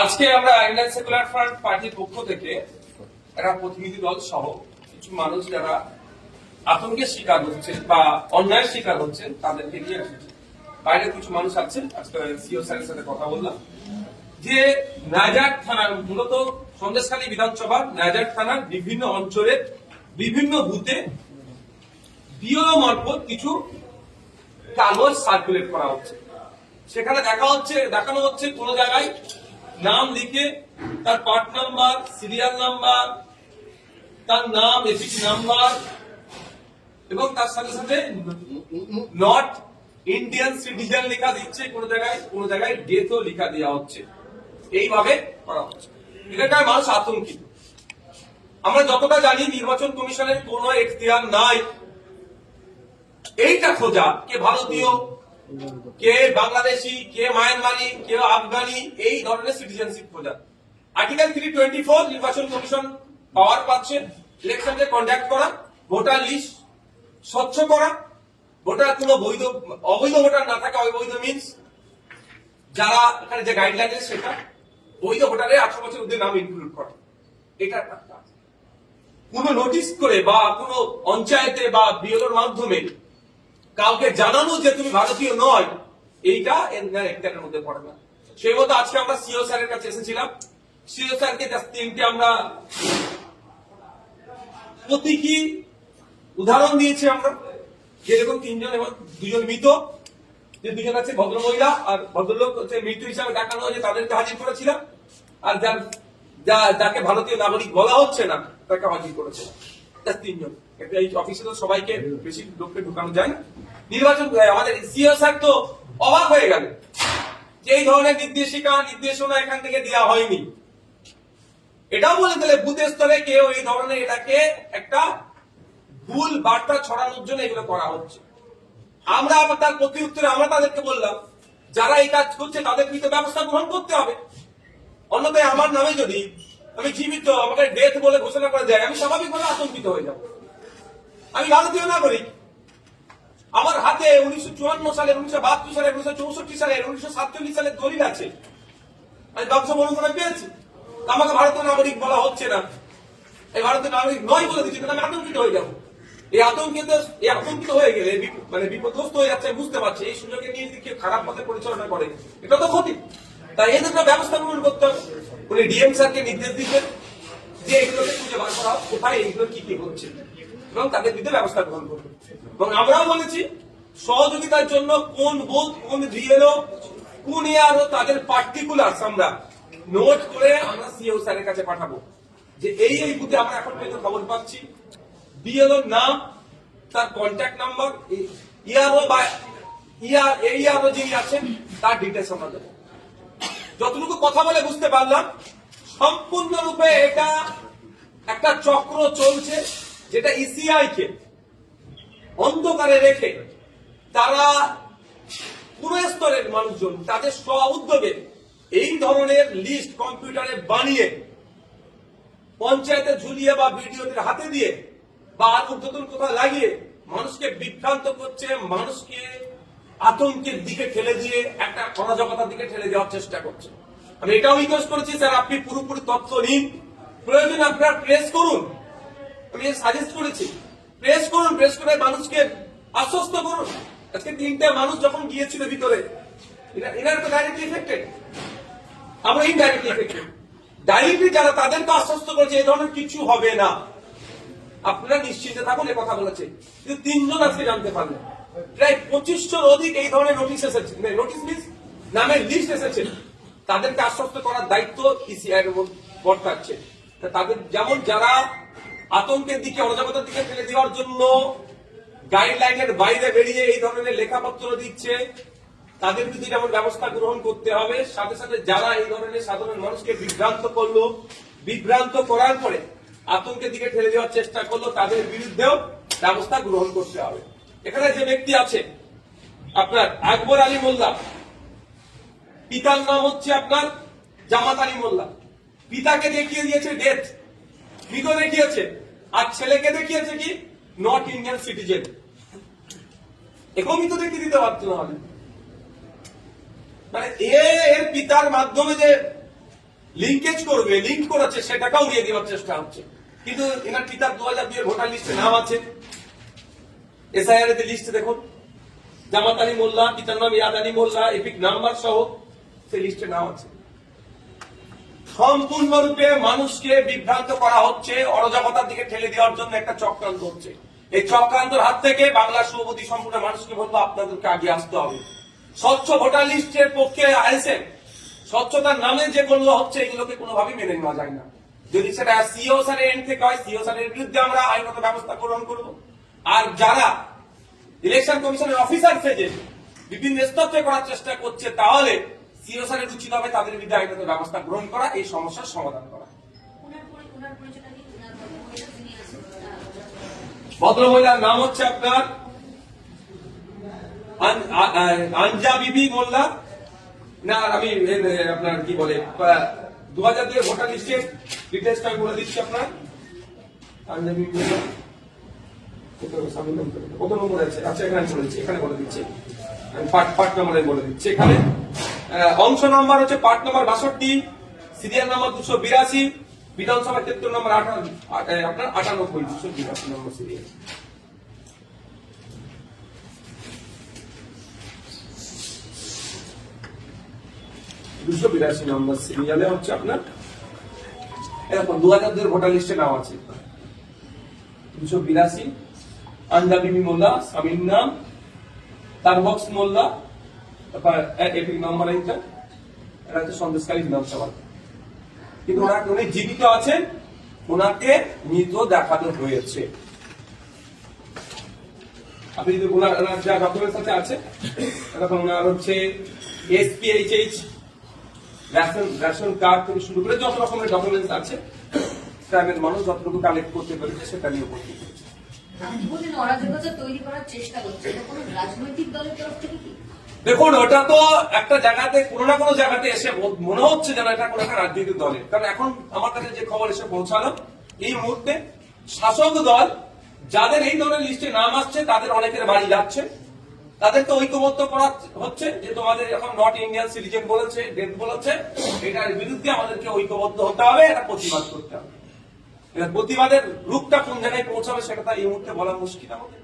আজকে আমরা Indian secular front পার্টির পক্ষ থেকে একটা প্রতিনিধি দল সহ কিছু মানুষ যারা আতঙ্কের শিকার হচ্ছে বা অন্যায়ের শিকার হচ্ছেন, তাদেরকে নিয়ে এসেছি বাইরে কিছু মানুষ আছেন। আজকে সিও স্যারের সাথে কথা বললাম। যে নাজার থানার মূলত সন্দেশখালী বিধানসভা নাজার থানার বিভিন্ন অঞ্চলের বিভিন্ন বুথে বিওলো মারফত কিছু কাগজ সার্কুলেট করা হচ্ছে। সেখানে দেখা হচ্ছে, দেখানো হচ্ছে কোন জায়গায় নাম লিখে তার পার্ট নাম্বার সিরিয়াল নাম্বার, তার নাম এসিটি নাম্বার, এবং তার সাথে সাথে নট ইন্ডিয়ান সিটিজেন লেখা দিচ্ছে, কোন জায়গায় কোন জায়গায় ডেথও লেখা দেওয়া হচ্ছে। এইভাবে করা হচ্ছে। এটা মানুষ আতঙ্কিত। আমরা যতটা জানি, নির্বাচন কমিশনের কোনো এখতিয়ার নাই। এইটা খোঁজা, কে ভারতীয় কে বাংলাদেশি, কে মায়ানমারি, কে আফগানি, এই ধরনের সিটিজেনশিপ খোঁজা। আর্টিকেল থ্রি টোয়েন্টি ফোর নির্বাচন কমিশন পাওয়ার পাচ্ছে ইলেকশনকে কন্ডাক্ট করা ভোটার লিস্ট স্বচ্ছ করা। ভোটার কোনো বৈধ, অবৈধ ভোটার না থাকা অবৈধ মিনস যারা এখানে যে গাইডলাইন আছে সেটা বৈধ ভোটারের আঠারো বছর অব্দি নাম ইনক্লুড করা। এটা কাজ। কোনো নোটিশ করে বা কোনো পঞ্চায়েতে বা বিএলওর মাধ্যমে কাউকে জানানো যে তুমি ভারতীয় নয়, এইটা একটার মধ্যে পড়ে না। সেই মতো আজকে আমরা সিও স্যারের কাছে এসেছিলাম। সিও স্যারকে তিনটে আমরা প্রতীকী উদাহরণ দিয়েছি আমরা। যেরকম তিনজন এবং দুজন মৃত, যে দুজন আছে ভদ্রমহিলা আর ভদ্রলোক হচ্ছে মৃত্যু হিসাবে দেখানো হয়েছে তাদেরকে হাজির করেছিলাম। আর যার যা যাকে ভারতীয় নাগরিক বলা হচ্ছে না, তাকে হাজির করেছে Just তিনজন। এই অফিসে তো সবাইকে বেশি লোককে ঢুকানো যায়। না নির্বাচন আমাদের সিও স্যার তো অবাক হয়ে গেল যে এই ধরনের নির্দেশিকা, নির্দেশনা এখান থেকে দেওয়া হয়নি। এটাও বলে দিলে বুথ স্তরে কেউ এই ধরনের এটাকে একটা ভুল বার্তা ছড়ানোর জন্য এগুলো করা হচ্ছে। আমরা আবার তার প্রতি উত্তরে আমরা তাদেরকে বললাম, যারা এই কাজ করছে তাদের বিরুদ্ধে ব্যবস্থা গ্রহণ করতে হবে। অন্যথায় আমার নামে যদি আমি জীবিত, আমাকে ডেথ বলে ঘোষণা করে দেয়, আমি স্বাভাবিকভাবে আতঙ্কিত হয়ে যাব। আমি ভারতীয় নাগরিক আমার হাতে উনিশশো চুয়ান্ন সালের, উনিশশো বাহাত্তর সালের, উনিশশো চৌষট্টি সালের, উনিশশো সাতচল্লিশ সালের দলিল আছে। আমি বন্ধ করে পেয়েছি। আমাকে ভারতীয় নাগরিক বলা হচ্ছে না। এই ভারতীয় নাগরিক নয় বলে দিচ্ছি আমি আতঙ্কিত হয়ে যাব। এই আতঙ্কিত এই আতঙ্কিত হয়ে গেলে মানে বিপদগ্রস্ত হয়ে যাচ্ছে বুঝতে পারছি। এই সুযোগে নিয়ে যদি কেউ খারাপ পথে পরিচালনা করে, এটা তো ক্ষতি। তাই এদের একটা ব্যবস্থা গ্রহণ করতে হবে। উনি ডিএম স্যারকে নির্দেশ দিচ্ছেন যে এগুলোকে খুঁজে বার করা কোথায় এইগুলো কি কি হচ্ছে। এবং তাদের বিরুদ্ধে ব্যবস্থা গ্রহণ করবে। এবং আমরাও বলেছি, সহযোগিতার জন্য কোন বুথ কোন ভিএলও কোন ইয়ারও তাদের পার্টিকুলার আমরা নোট করে আমরা সিও স্যারের কাছে পাঠাবো যে এই এই বুথে আমরা এখন পর্যন্ত খবর পাচ্ছি। বিএলওর নাম তার কন্ট্যাক্ট নাম্বার ইয়ারও বা ইয়ার, এই ইয়ারও যিনি আছেন, তার ডিটেলস আমরা দেবো। যতটুকু কথা বলে বুঝতে পারলাম, সম্পূর্ণরূপে এটা একটা চক্র চলছে। যেটা ইসিআই কে অন্ধকারে রেখে তারা পুরো স্তরের মানুষজন তাদের স্ব উদ্যোগে এই ধরনের লিস্ট কম্পিউটারে বানিয়ে পঞ্চায়েতে ঝুলিয়ে বা বিডিওদের হাতে দিয়ে বা আর ঊর্ধ্বতন কোথাও লাগিয়ে মানুষকে বিভ্রান্ত করছে, মানুষকে আতঙ্কের দিকে ঠেলে দিয়ে একটা অরাজকতার দিকে ঠেলে দেওয়ার চেষ্টা করছে। আমি এটাও রিকোয়েস্ট করেছি, স্যার, আপনি পুরোপুরি তথ্য নিন। প্রয়োজন আপনার প্রেস করুন। আমি সাজেস্ট করেছি। প্রেস করুন প্রেস করে মানুষকে আশ্বস্ত করুন। আজকে তিনটে মানুষ যখন গিয়েছিল ভিতরে এনারা তো ডাইরেক্টলি এফেক্টেড আমরা ইনডাইরেক্টলি এফেক্টেড ডাইরেক্টলি যারা তাদেরকে আশ্বস্ত করেছে এই ধরনের কিছু হবে না। আপনারা নিশ্চিন্তে থাকুন, এ কথা বলেছে। কিন্তু তিনজন আজকে জানতে পারলেন। প্রায় পঁচিশশোর অধিক এই ধরনের নোটিশ এসেছে। নোটিশ মিস নামের লিস্ট এসেছে। তাদেরকে আশ্বস্ত করার দায়িত্ব ইসিআই এর মধ্যে বর্তাচ্ছে। তাদের যেমন যারা আতঙ্কের দিকে, অরাজকতার দিকে ফেলে দেওয়ার জন্য গাইডলাইনের বাইরে বেরিয়ে এই ধরনের লেখাপত্র দিচ্ছে। তাদের বিরুদ্ধে যেমন ব্যবস্থা গ্রহণ করতে হবে, সাথে সাথে যারা এই ধরনের সাধারণ মানুষকে বিভ্রান্ত করল, বিভ্রান্ত করার পরে আতঙ্কের দিকে ঠেলে দেওয়ার চেষ্টা করল, তাদের বিরুদ্ধেও ব্যবস্থা গ্রহণ করতে হবে। এখানে যে ব্যক্তি আছে, আপনার আকবর আলী মোল্লা। পিতার নাম হচ্ছে আপনার জামাত আলী মোল্লা। পিতাকে দেখিয়ে দিয়েছে ডেথ মৃত দেখিয়েছে। আর ছেলেকে দেখিয়েছে কি? নট ইন্ডিয়ান সিটিজেন এরকমই তো দেখিয়ে দিতে পারতো না হলে মানে এ এর পিতার মাধ্যমে যে লিঙ্কেজ করবে লিঙ্ক করেছে সেটাকেও উড়িয়ে দেওয়ার চেষ্টা হচ্ছে। কিন্তু এনার পিতার দু হাজার দুই ভোটার লিস্টে নাম আছে। এসআইআর এর লিস্টে দেখুন। জামাত আলী মোল্লা, পিতার নাম ইয়াদ আলী মোল্লা, এপিক নাম্বার সহ সেই লিস্টে নাম আছে। সম্পূর্ণরূপে মানুষকে বিভ্রান্ত করা হচ্ছে, অরাজকতার দিকে ঠেলে দেওয়ার জন্য একটা চক্রান্ত হচ্ছে। এই চক্রান্তর হাত থেকে বাংলা শুভবতী সম্পূর্ণ মানুষকে বলব আপনাদেরকে আগে আসতে হবে। স্বচ্ছ ভোটার লিস্টের পক্ষে আইসেন স্বচ্ছতার নামে যে করল হচ্ছে, এগুলোকে কোনোভাবেই মেনে নেওয়া যায় না। যদি সেটা সিও স্যারের এন্ড থেকে হয়, সিও স্যারের বিরুদ্ধে আমরা আইনগত ব্যবস্থা গ্রহণ করব। আর যারা ইলেকশন কমিশনের অফিসার সেজে বিভিন্ন স্তর থেকে করার চেষ্টা করছে, তাহলে সিও স্যারের উচিত হবে তাদের বিরুদ্ধে আইনগত ব্যবস্থা গ্রহণ করা এই সমস্যার সমাধান করা। ভদ্র মহিলার নাম হচ্ছে আপনার আন- আ- আ- আনজা বিবি মোল্লা। না আমি আপনার কি বলে দু হাজার দুই ভোটার লিস্টের ডিটেলসটা আমি বলে দিচ্ছি আপনার। আনজা বিবি মোল্লা। কত নম্বর আছে? আচ্ছা এখানে বলে দিচ্ছি এখানে বলে দিচ্ছি। আমি পার্ট পার্ট নাম্বারে বলে দিচ্ছি এখানে। অংশ নাম্বার হচ্ছে পার্ট নাম্বার বাষট্টি, সিরিয়াল নাম্বার দুশো বিরাশি বিধানসভা ক্ষেত্র নাম্বার আপনার আটানব্বই, দুশো বিরাশি নম্বর সিরিয়াল। দুশো বিরাশি নম্বর সিরিয়ালে হচ্ছে আপনার, এরকম দু হাজার দুই ভোটার লিস্টে নাম আছে। দুশো বিরাশি আঞ্জাবিবি মোল্লা, স্বামীর নাম, তার বক্স মোল্লা এপিক এটা হচ্ছে সন্দেশকারী কিন্তু উনি জীবিত আছেন ওনাকে মৃত দেখানো হয়েছে আপনি যদি ওনার যা ডকুমেন্টস আছে আছে ওনার হচ্ছে রেশন রেশন কার্ড শুরু করে যত রকমের ডকুমেন্টস আছে মানুষ যতটুকু কালেক্ট করতে নিয়ে চেষ্টা করছে রাজনৈতিক দেখুন, ওটা তো একটা জায়গাতে কোনো না কোনো জায়গাতে এসে মনে হচ্ছে যেন এটা কোনো একটা রাজনৈতিক দলের কারণ এখন আমার কাছে যে খবর এসে পৌঁছালো, এই মুহূর্তে শাসক দল, যাদের এই দলের লিস্টে নাম আসছে, তাদের অনেকের বাড়ি যাচ্ছে। তাদেরকে ঐক্যবদ্ধ করা হচ্ছে যে তোমাদের এখন নট ইন্ডিয়ান সিটিজেন বলেছে ডেথ বলেছে, এটার বিরুদ্ধে আমাদেরকে ঐক্যবদ্ধ হতে হবে, এটা প্রতিবাদ করতে হবে। প্রতিবাদের রূপটা কোন জায়গায় পৌঁছাবে, সেটা তো এই মুহূর্তে বলা মুশকিল আমাদের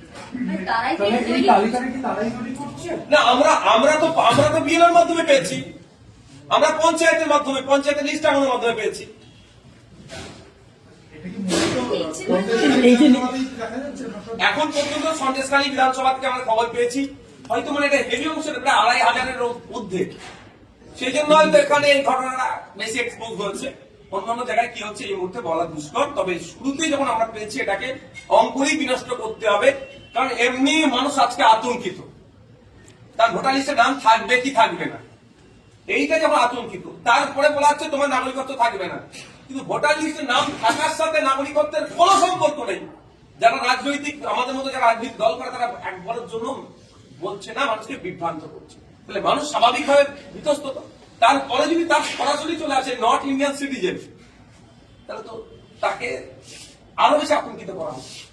মানে তারাই কি তাহলে এই তৈরি তালিকাটা কি তারাই তৈরি করছে না আমরা আমরা তো আমরা তো বিএলওর মাধ্যমে পেয়েছি। আমরা পঞ্চায়েতের মাধ্যমে পঞ্চায়েতের লিস্ট আমাদের মাধ্যমে পেয়েছি। এটা কি মূলত এই যে- দেখা যাচ্ছে না? এখন পর্যন্ত সন্দেশখালী বিধানসভা থেকে আমরা খবর পেয়েছি। হয়তো মানে এটা হেভি অংশের প্রায় আড়াই হাজারের ঊর্ধ্বে। সেই জন্য হয়তো এখানে এই ঘটনাটা বেশি এক্সপোজ হয়েছে অন্যান্য জায়গায় কি হচ্ছে এই মুহূর্তে বলা দুষ্কর। তবে শুরুতেই যখন আমরা পেয়েছি এটাকে অঙ্কুরই বিনষ্ট করতে হবে। কারণ এমনি মানুষ আজকে আতঙ্কিত। তার ভোটার লিস্টে নাম থাকবে কি থাকবে না। এইটা যখন আতঙ্কিত, তারপরে বলা হচ্ছে তোমার নাগরিকত্ব থাকবে না। কিন্তু ভোটার লিস্টে নাম থাকার সাথে নাগরিকত্বের কোনো সম্পর্ক নেই। যারা রাজনৈতিক, আমাদের মতো যারা রাজনৈতিক দল করে, তারা একবারের জন্য বলছে না, মানুষকে বিভ্রান্ত করছে। তাহলে মানুষ স্বাভাবিকভাবে বিতস্তত তারপরে যদি তার সরাসরি চলে আসে নট ইন্ডিয়ান সিটিজেন, তাহলে তো তাকে আরও বেশি আতঙ্কিত করা হচ্ছে।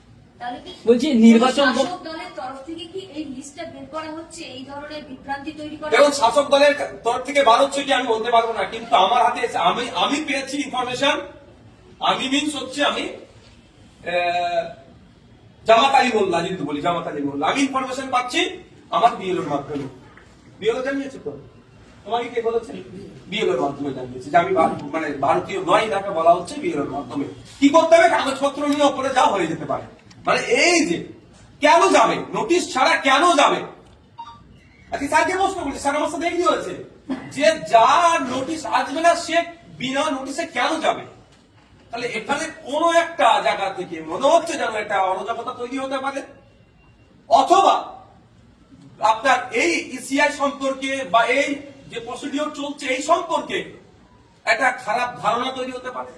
বলছি নির্বাচন কোনো কম- শাসক দলের তরফ থেকে কি এই লিস্টটা বের করা হচ্ছে? এই ধরনের বিভ্রান্তি তৈরি করা দেখুন শাসক দলের তরফ থেকে বার হচ্ছে কি আমি বলতে পারব না কিন্তু আমার হাতে আমি আমি পেয়েছি ইনফরমেশন আমি মিনস হচ্ছে আমি জামাত আলী মোল্লা যদি বলি জামাত আলী মোল্লা। আমি ইনফরমেশন পাচ্ছি আমার বিএলওর মাধ্যমে। বিএলও জানিয়েছে তো? তোমাকে কে বলেছে? বিএলওর মাধ্যমে জানিয়েছে যে আমি মানে ভারতীয় নয় তাকে বলা হচ্ছে বিএলওর মাধ্যমে। কি করতে হবে? কাগজপত্র নিয়ে ওপরে যাও হয়ে যেতে পারে। মানে এই যে, কেন যাবে? নোটিশ ছাড়া কেন যাবে? আজকে স্যারকে প্রশ্ন করছি। স্যার আমার সাথে হয়েছে। যে যার নোটিশ আসবে না, সে বিনা নোটিশে কেন যাবে? তাহলে এখানে কোন একটা জায়গা থেকে মনে হচ্ছে যেন একটা অরাজকতা তৈরি হতে পারে। অথবা আপনার এই ইসিআই সম্পর্কে বা এই যে প্রসিডিওর চলছে এই সম্পর্কে একটা খারাপ ধারণা তৈরি হতে পারে।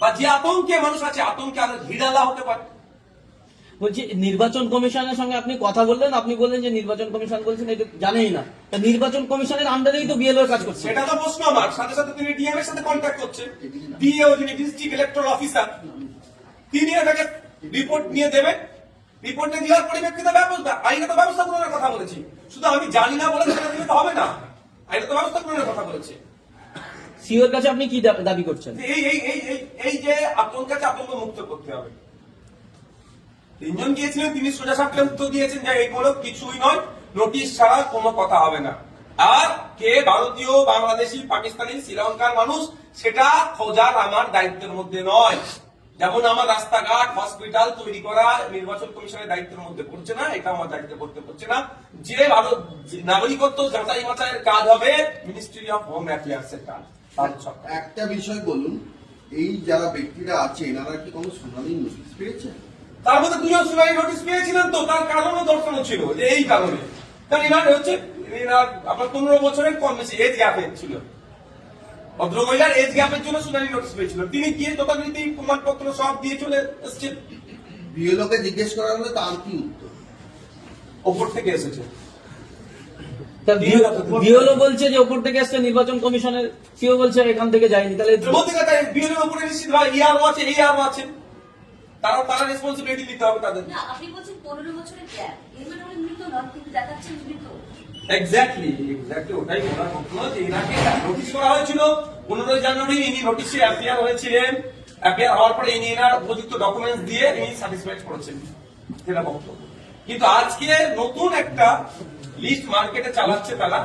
বা যে আতঙ্কে মানুষ আছে, আতঙ্কে আরও ভিড়ালা হতে পারে। বলছি নির্বাচন কমিশনের সঙ্গে আপনি কথা বললেন আপনি বললেন যে নির্বাচন কমিশন বলছেন এটা জানেই না। তা নির্বাচন কমিশনের আন্ডারেই তো বিএলওর কাজ করছে। সেটা তো প্রশ্ন আমার। সাথে সাথে তিনি ডিএম এর সাথে কন্ট্যাক্ট করছে। ডিএও যিনি ডিস্ট্রিক্ট ইলেকট্রাল অফিসার তিনি এটাকে রিপোর্ট নিয়ে দেবেন। রিপোর্টে দেওয়ার পরিপ্রেক্ষিতে ব্যবস্থা আইনগত ব্যবস্থা গ্রহণের কথা বলেছি। শুধু আমি জানি না বলে সেটা দিলে তো হবে না। আইনগত ব্যবস্থা গ্রহণের কথা বলেছে। সিওর কাছে আপনি কি দাবি করছেন? এই এই এই এই এই যে কাছে আতঙ্ক মুক্ত করতে হবে। তিনজন গিয়েছিলেন, তিনি সোজা সাপটে উত্তর দিয়েছেন যে এইগুলো কিছুই নয়, নোটিশ ছাড়া কোনো কথা হবে না। আর কে ভারতীয়, বাংলাদেশি, পাকিস্তানি, শ্রীলঙ্কার মানুষ, সেটা খোঁজার আমার দায়িত্বের মধ্যে নয়। যেমন আমার রাস্তাঘাট, হসপিটাল তৈরি করা, নির্বাচন কমিশনের দায়িত্বের মধ্যে পড়ছে না, এটা আমার দায়িত্বে পড়তে পড়ছে না। যে ভারত নাগরিকত্ব যাচাই বাছাইয়ের কাজ হবে মিনিস্ট্রি অফ হোম অ্যাফেয়ার্স এর কাজ একটা বিষয় বলুন, এই যারা ব্যক্তিরা আছে, এনারা কি কোনো শুনানি নোটিশ পেয়েছেন? তার মধ্যে দুজন শুনানি নোটিশ পেয়েছিলেন তো তার কারণও দর্শানো ছিল যে এই কারণে। কারণ এনার হচ্ছে এনার আপনার পনেরো বছরের কম বেশি এজ গ্যাপে ছিল। ভদ্রমহিলার এজ গ্যাপের জন্য শুনানি নোটিশ পেয়েছিল। তিনি গিয়ে যথারীতি প্রমাণপত্র সব দিয়ে চলে এসছেন। বিএলওকে জিজ্ঞেস করা হলে তার কি উত্তর? ওপর থেকে এসেছে। বিএলও বলছে যে ওপর থেকে আসছে নির্বাচন কমিশনের সিও বলছে এখান থেকে যায়নি তাহলে গেলে উপরে নিশ্চিত ভাই ইয়ারও আছে এই আরও আছে। তারা তারা রেসপন্সিবিলিটি নিতে হবে তাদের। না আপনি বলছেন পনেরো বছরের গ্যাপ এর মানে উনি মৃত নন কিন্তু দেখাচ্ছেন মৃত। এক্স্যাক্টলি এক্স্যাক্টলি ওটাই বলার কথা যে এনাকে নোটিশ করা হয়েছিল। পনেরোই জানুয়ারি ইনি নোটিশে অ্যাপিয়ার হয়েছিলেন। অ্যাপিয়ার হওয়ার পরে ইনি এনার উপযুক্ত ডকুমেন্টস দিয়ে ইনি স্যাটিসফাইড করেছেন। যেটা বক্তব্য। কিন্তু আজকে নতুন একটা লিস্ট মার্কেটে চালাচ্ছে তারা।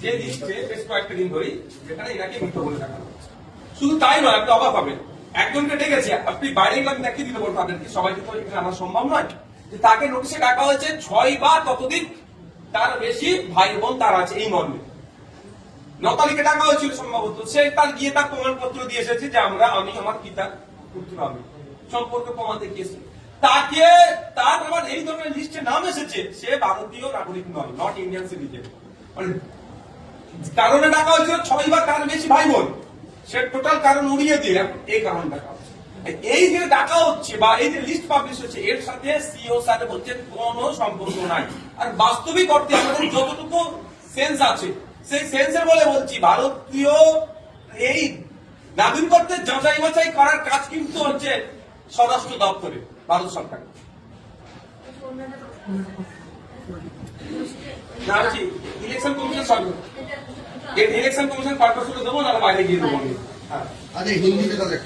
যে লিস্টে বেশ কয়েকটা দিন ধরেই যেখানে এনাকে মৃত বলে দেখানো হচ্ছে। শুধু তাই নয় আপনি অবাক হবেন। একজনকে ডেকেছে আপনি বাইরে গেলে আমি দেখিয়ে দিতে পারব তাদেরকে সবাইকে তো এখানে আনা সম্ভব নয়? যে তাকে নোটিশে ডাকা হয়েছে, ছয় বা ততদিন তার বেশি ভাই বোন তার আছে এই মর্মে। ন তারিখে ডাকা হয়েছিল সম্ভবত। সে তার গিয়ে তার প্রমাণপত্র দিয়ে এসেছে যে আমরা, আমি, আমার পিতা, পুত্র, আমি। সম্পর্কে প্রমাণ দেখিয়েছি। তাকে, তার আমার এই ধরনের লিস্টে নাম এসেছে, সে ভারতীয় নাগরিক নয় নট ইন্ডিয়ান সিটিজেন মানে কারণে ডাকা হয়েছিল ছয় বা তার বেশি ভাই বোন। সে টোটাল কারণ উড়িয়ে দিয়ে এই কারণে ডাকা হচ্ছে। এই যে ডাকা হচ্ছে বা এই যে লিস্ট পাবলিশ হচ্ছে এর সাথে সিও স্যার বলছেন কোনো সম্পর্ক নাই। আর বাস্তবিক অর্থে আমাদের যতটুকু সেন্স আছে সেই সেন্সের বলে বলছি ভারতীয় এই নাগরিকত্বের যাচাই বাছাই করার কাজ কিন্তু হচ্ছে স্বরাষ্ট্র দপ্তরে ভারত সরকার। না ইলেকশন কমিশন সরকার। ইলেকশন কমিশন পারপাস দেবো না বাইরে গিয়ে দেবো আমি। হ্যাঁ আরে হিন্দিতে তাদের